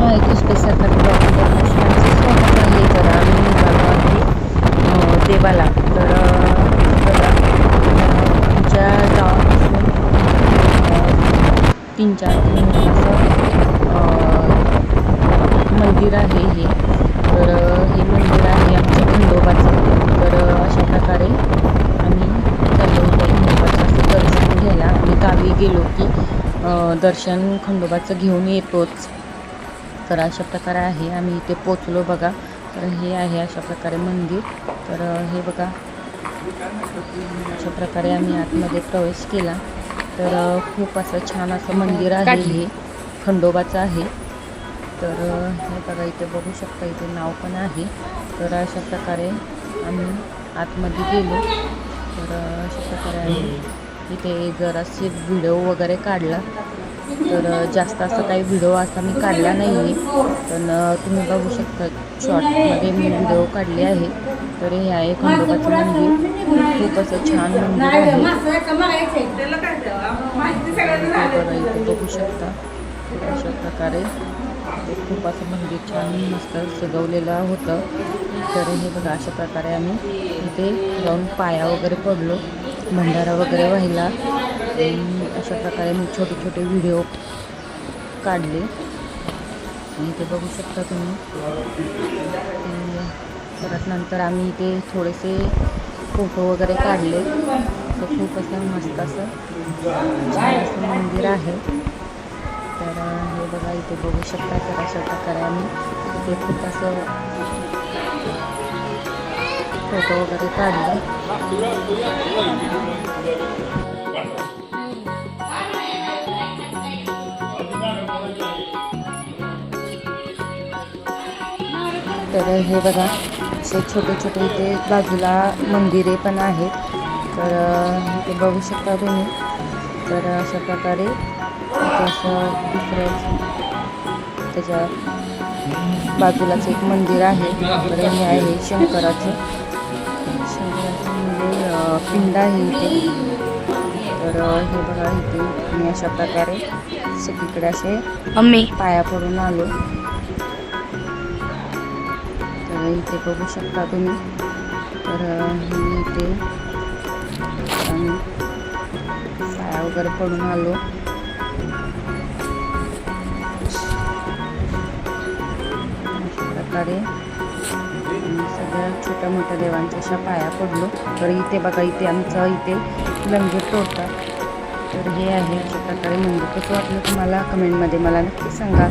माहिती स्पेसरसाठी बघून स्वागत आहे तर आम्ही देवाला तर आमच्या गावापासून तीन चार किलोमीटर असं मंदिर आहे हे तर हे मंदिर आहे आमच्या खंडोबाचं तर अशा प्रकारे आम्ही चाललो खंडोबाचं दर्शन घ्यायला आम्ही गावी गेलो की दर्शन खंडोबाचं घेऊन येतोच तर अशा प्रकारे आहे. आम्ही इथे पोचलो बघा. तर हे आहे अशा प्रकारे मंदिर. तर हे बघा. अशा प्रकारे आम्ही आतमध्ये प्रवेश केला. तर खूप असं छान असं मंदिर आहे हे. खंडोबाचं आहे. तर हे बघा इथे बघू शकता इथे नाव पण आहे. तर अशा प्रकारे आम्ही आतमध्ये गेलो. तर अशा प्रकारे आहे इथे जरासे व्हिडिओ वगैरे काढला. तर जास्त असं काही व्हिडिओ असा मी काढला नाही आहे पण तुम्ही बघू शकता शॉर्टमध्ये मी व्हिडिओ काढले आहे. तर हे आहे खंडोबाचं मंदिर. खूप असं छान मंदिर आहे. बघू शकता. अशा प्रकारे खूप असं मंदिर छान मस्त सजवलेलं होतं. तर हे बघा अशा प्रकारे आम्ही इथे जाऊन पाया वगैरे पडलो. भंडारा वगैरे व्हायला. अशा प्रकारे मी छोटे छोटे व्हिडिओ काढले. आणि इथे बघू शकता तुम्ही. परत नंतर आम्ही इथे थोडेसे फोटो वगैरे काढले. तर खूप असं मस्त असं छान असं मंदिर आहे. तर हे बघा इथे बघू शकता तर अशा प्रकारे आम्ही इथे खूप असं फोटो वगैरे काढले. तर हे बघा असे छोटे छोटे इथे बाजूला मंदिरे पण आहेत. तर इथे बघू शकता तुम्ही. तर अशा प्रकारे असं दुसरं त्याच्या बाजूलाच एक मंदिर आहे. तर हे आहे शंकराचं. शंकराचं म्हणजे पिंड आहे इथे. तर हे बघा इथे. मी अशा प्रकारे सगळीकडे असे पाया पडून आलो. इथे बघू शकता तुम्ही. तर हे इथे आम्ही पाया वगैरे पडून आलो. अशा प्रकारे आम्ही सगळ्या छोट्या मोठ्या देवांच्या अशा पाया पडलो. तर इथे बघा इथे आमचं इथे लंगेट तोडतात. तर हे आहे अशा प्रकारे मंदिर कसं वाटलं तुम्हाला? कमेंटमध्ये मला नक्की सांगा.